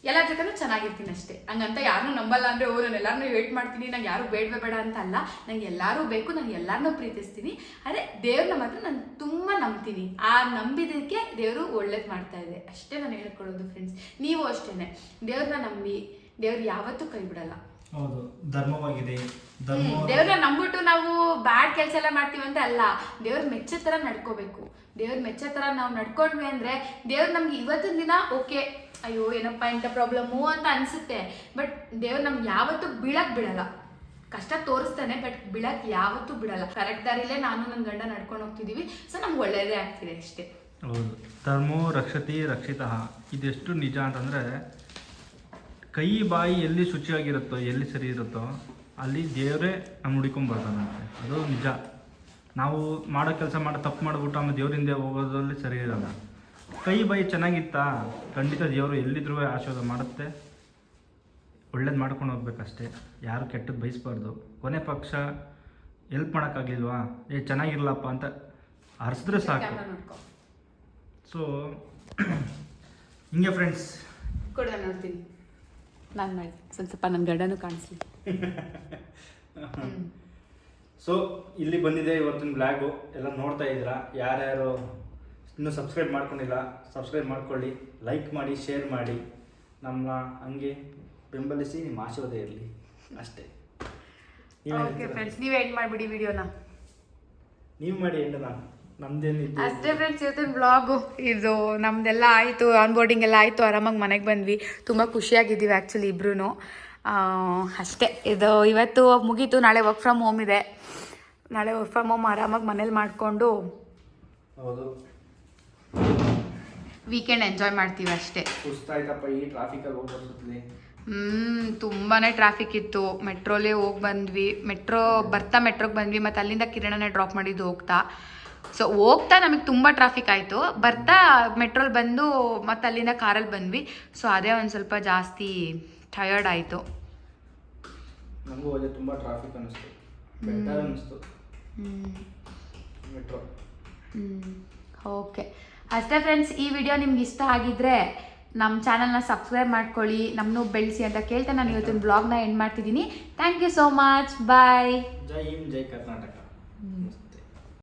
ಎಲ್ಲರ ಜೊತೆನೂ ಚೆನ್ನಾಗಿರ್ತೀನಿ ಅಷ್ಟೇ. ಹಂಗಂತ ಯಾರನ್ನೂ ನಂಬಲ್ಲ ಅಂದರೆ, ಓ, ನಾನು ಎಲ್ಲರನ್ನೂ ವೇಟ್ ಮಾಡ್ತೀನಿ, ನಂಗೆ ಯಾರು ಬೇಡವೇ ಬೇಡ ಅಂತ ಅಲ್ಲ. ನಂಗೆ ಎಲ್ಲರೂ ಬೇಕು ನಾನು ಎಲ್ಲರನ್ನೂ ಪ್ರೀತಿಸ್ತೀನಿ. ಆದರೆ ದೇವ್ರನ್ನ ಮಾತ್ರ ನಾನು ತುಂಬ ನಂಬ್ತೀನಿ. ಆ ನಂಬಿದ್ದಕ್ಕೆ ದೇವರು ಒಳ್ಳೇದು ಮಾಡ್ತಾ ಇದೆ. ಅಷ್ಟೇ ನಾನು ಹೇಳ್ಕೊಳ್ಳೋದು ಫ್ರೆಂಡ್ಸ್ ನೀವು ಅಷ್ಟೇ ದೇವ್ರನ್ನ ನಂಬಿ, ದೇವ್ರು ಯಾವತ್ತೂ ಕೈ ಬಿಡಲ್ಲ ಹೌದು ಧರ್ಮವಾಗಿದೆ. ಧರ್ಮ ದೇವ್ರನ್ನ ನಂಬಿಟ್ಟು ನಾವು ಬ್ಯಾಡ್ ಕೆಲಸ ಎಲ್ಲ ಮಾಡ್ತೀವಿ ಅಂತ ಅಲ್ಲ ದೇವ್ರ ಮೆಚ್ಚೋ ತರ ನಡ್ಕೋಬೇಕು. ದೇವ್ರ ಮೆಚ್ಚೋ ತರ ನಾವು ನಡ್ಕೊಂಡ್ವಿ ಅಂದ್ರೆ ದೇವ್ರ ನಮ್ಗೆ ಇವತ್ತಿನ ದಿನ ಓಕೆ ಅಯ್ಯೋ ಏನಪ್ಪ ಇಂಥ ಪ್ರಾಬ್ಲಮ್ಮು ಅಂತ ಅನ್ಸುತ್ತೆ. ಬಟ್ ದೇವ್ರು ನಮ್ಗೆ ಯಾವತ್ತೂ ಬೀಳಕ್ ಬಿಡಲ್ಲ. ಕಷ್ಟ ತೋರಿಸ್ತಾನೆ ಬಟ್ ಬಿಳಕ್ ಯಾವತ್ತೂ ಬಿಡಲ್ಲ. ಕರೆಕ್ಟ್ ದಾರಿಲೇ ನಾನು ನನ್ನ ಗಂಡ ನಡ್ಕೊಂಡು ಹೋಗ್ತಿದೀವಿ ಸೊ ನಮ್ಗೆ ಒಳ್ಳೇದೇ ಆಗ್ತಿದೆ ಅಷ್ಟೇ. ಹೌದು. ಧರ್ಮೋ ರಕ್ಷತಿ ರಕ್ಷಿತ. ಇದೆಷ್ಟು ನಿಜ ಅಂತಂದರೆ ಕೈ ಬಾಯಿ ಎಲ್ಲಿ ಶುಚಿಯಾಗಿರುತ್ತೋ ಎಲ್ಲಿ ಸರಿ ಇರುತ್ತೋ ಅಲ್ಲಿ ದೇವರೇ ನಮ್ಮ ಹುಡುಕೊಂಬರ್ತಾನಂತೆ ಅದು ನಿಜ. ನಾವು ಮಾಡೋ ಕೆಲಸ ಮಾಡೋ ತಪ್ಪು ಮಾಡಿಬಿಟ್ಟು ಆಮೇಲೆ ದೇವರಿಂದ ಹೋಗೋದ್ರಲ್ಲಿ ಸರಿ ಇರಲ್ಲ. ಕೈ ಬಾಯಿ ಚೆನ್ನಾಗಿತ್ತಾ? ಖಂಡಿತ ದೇವರು ಎಲ್ಲಿದ್ರೂ ಆಶೀರ್ವಾದ ಮಾಡುತ್ತೆ. ಒಳ್ಳೇದು ಮಾಡ್ಕೊಂಡು ಹೋಗ್ಬೇಕಷ್ಟೇ. ಯಾರು ಕೆಟ್ಟದ್ದು ಬಯಸ್ಬಾರ್ದು. ಕೊನೆ ಪಕ್ಷ ಎಲ್ಪ್ ಮಾಡೋಕ್ಕಾಗಲಿಲ್ವಾ? ಏ ಚೆನ್ನಾಗಿರ್ಲಪ್ಪ ಅಂತ ಹರಿಸಿದ್ರೆ ಸಾಕು. ಸೊ ಹಿಂಗೆ ಫ್ರೆಂಡ್ಸ್ ಕೂಡ ನೋಡ್ತೀನಿ. ನಾನು ಮಾಡಿದೆ ಸ್ವಲ್ಪ ಸ್ವಲ್ಪ ನನ್ನ ಗಡನೂ ಕಾಣಿಸ್ಲಿ. ಸೊ ಇಲ್ಲಿ ಬಂದಿದೆ ಇವತ್ತಿನ ಬ್ಲಾಗು ಎಲ್ಲ ನೋಡ್ತಾ ಇದ್ದೀರಾ? ಯಾರ್ಯಾರು ಇನ್ನೂ ಸಬ್ಸ್ಕ್ರೈಬ್ ಮಾಡ್ಕೊಂಡಿಲ್ಲ ಸಬ್ಸ್ಕ್ರೈಬ್ ಮಾಡ್ಕೊಳ್ಳಿ. ಲೈಕ್ ಮಾಡಿ ಶೇರ್ ಮಾಡಿ. ನಮ್ಮ ಹಂಗೆ ಬೆಂಬಲಿಸಿ ನಿಮ್ಮ ಆಶೀರ್ವಾದ ಇರಲಿ. ಅಷ್ಟೇ. ಓಕೆ ಫ್ರೆಂಡ್ಸ್ ನೀವು ಎಂಡ್ ಮಾಡಿಬಿಡಿ ವಿಡಿಯೋನ ನೀವು ಮಾಡಿ ಎಂಡ್ ನಾನು ಅಷ್ಟೇ ಫ್ರೆಂಡ್ಸ್ ಇವತ್ತಿನ ಬ್ಲಾಗು ಇದು ನಮ್ದೆಲ್ಲ ಆಯಿತು ಆನ್ ಬೋರ್ಡಿಂಗ್ ಎಲ್ಲ ಆಯಿತು ಆರಾಮಾಗಿ ಮನೆಗೆ ಬಂದ್ವಿ. ತುಂಬ ಖುಷಿಯಾಗಿದ್ದೀವಿ ಆ್ಯಕ್ಚುಲಿ ಇಬ್ರು ಅಷ್ಟೇ. ಇದು ಇವತ್ತು ಮುಗೀತು ನಾಳೆ ವರ್ಕ್ ಫ್ರಮ್ ಹೋಮ್ ಇದೆ. ನಾಳೆ ವರ್ಕ್ ಫ್ರಮ್ ಹೋಮ್ ಆರಾಮಾಗಿ ಮನೇಲಿ ಮಾಡಿಕೊಂಡು ಹೌದು. ವೀಕೆಂಡ್ ಎಂಜಾಯ್ ಮಾಡ್ತೀವಿ ಅಷ್ಟೇ. ಹ್ಞೂ ತುಂಬಾ ಟ್ರಾಫಿಕ್ ಇತ್ತು. ಮೆಟ್ರೋಲೇ ಹೋಗಿ ಬಂದ್ವಿ. ಮೆಟ್ರೋ ಬರ್ತಾ ಮೆಟ್ರೋಗೆ ಬಂದ್ವಿ. ಮತ್ತು ಅಲ್ಲಿಂದ ಕಿರಣನೇ ಡ್ರಾಪ್ ಮಾಡಿದ್ದು ಹೋಗ್ತಾ. ಸೊ ಹೋಗ್ತಾ ನಮಗೆ ತುಂಬ ಟ್ರಾಫಿಕ್ ಆಯಿತು. ಬರ್ತಾ ಮೆಟ್ರೋಲ್ ಬಂದು ಮತ್ತು ಅಲ್ಲಿಂದ ಕಾರಲ್ಲಿ ಬಂದ್ವಿ. ಸೊ ಅದೇ ಒಂದು ಸ್ವಲ್ಪ ಜಾಸ್ತಿ ಟಯರ್ಡ್ ಆಯಿತು. ನಮಗೂ ಅದೇ ತುಂಬ ಟ್ರಾಫಿಕ್ ಅನ್ನಿಸ್ತು. ಬೆಟರ್ ಅನ್ನಿಸ್ತು. ಮೆಟ್ರೋ ಓಕೆ ಅಷ್ಟೇ ಫ್ರೆಂಡ್ಸ್ ಈ ವಿಡಿಯೋ ನಿಮ್ಗೆ ಇಷ್ಟ ಆಗಿದ್ರೆ ನಮ್ಮ ಚಾನಲ್ನ ಸಬ್ಸ್ಕ್ರೈಬ್ ಮಾಡ್ಕೊಳ್ಳಿ. ನಮ್ಮನ್ನು ಬೆಳೆಸಿ ಅಂತ ಕೇಳ್ತಾ ನಾನು ಇವತ್ತಿನ ಬ್ಲಾಗ್ನ ಎಂಡ್ ಮಾಡ್ತಿದ್ದೀನಿ. Thank you so much bye Jai Hind Jai Karnataka.